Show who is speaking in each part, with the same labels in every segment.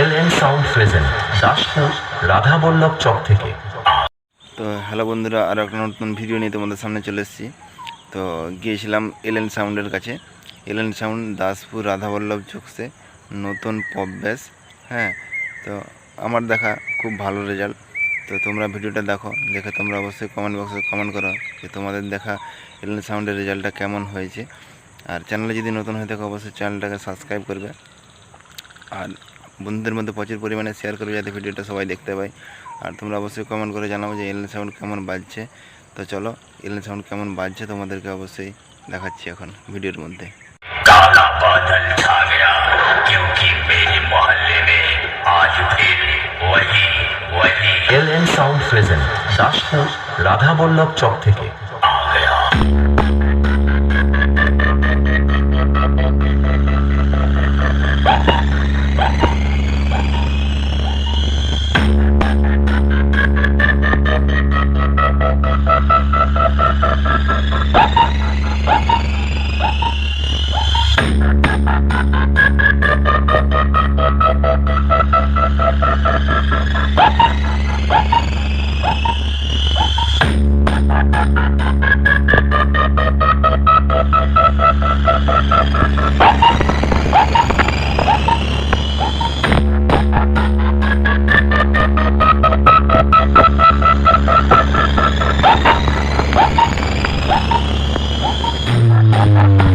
Speaker 1: L N sound present Daspur Radhaballabh Chak থেকে।
Speaker 2: তো hello বন্ধুরা, আর একটা নতুন ভিডিও নিয়ে তোমাদের সামনে চলে এসেছি। তো গিয়েছিলাম এলএন সাউন্ডের কাছে। এলএন সাউন্ড, দাসপুর রাধাবল্লভ চোখসে নতুন পপ ব্যাস হ্যাঁ। তো আমার দেখা খুব ভালো রেজাল্ট তো তোমরা ভিডিওটা দেখো, দেখে তোমরা অবশ্যই কমেন্ট বক্সে কমেন্ট করো যে তোমাদের দেখা এলএন সাউন্ডের রেজাল্টটা কেমন হয়েছে। আর চ্যানেলে যদি নতুন হয়ে থাকো, অবশ্যই চ্যানেলটাকে সাবস্ক্রাইব করবে। আর বন্ধুদের মধ্যে প্রচুর পরিমাণে শেয়ার করবে যাতে ভিডিওটা সবাই দেখতে পাই আর তোমরা অবশ্যই কমেন্ট করে জানাব যে এলএন সাউন্ড কেমন বাজছে। তো চলো এলএন সাউন্ড কেমন বাজছে তোমাদেরকে অবশ্যই দেখাচ্ছি এখন ভিডিওর মধ্যে।
Speaker 1: রাধাবল্লভ চক থেকে
Speaker 3: Mm-hmm.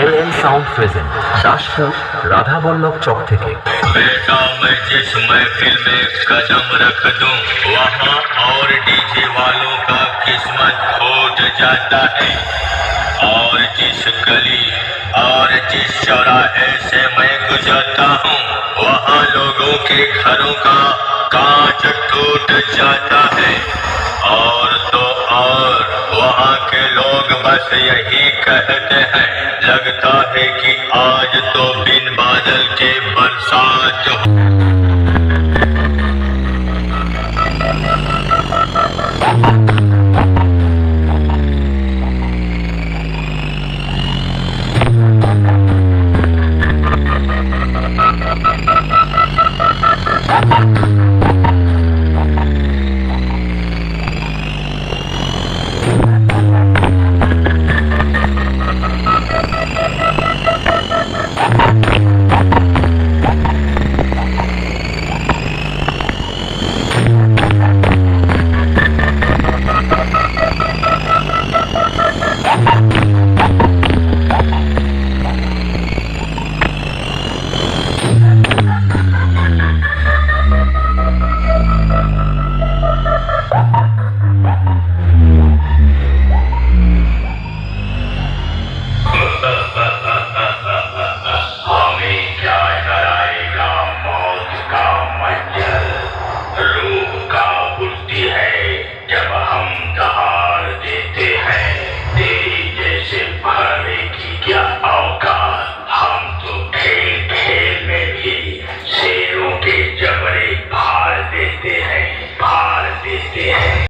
Speaker 1: L N sound present Daspur Radhaballav Chak থেকে
Speaker 3: बेटा मैं जिस महफिल में कदम रख दूं वहाँ और डीजे वालों का किस्मत खोज जाता है और जिस गली और जिस चौराहे से मैं गुजरता हूँ वहाँ लोगों के घरों का कांच टूट जाता है और तो और वहाँ के लोग बस यही कहते हैं लगता है कि आज तो बिन बादल के बरसात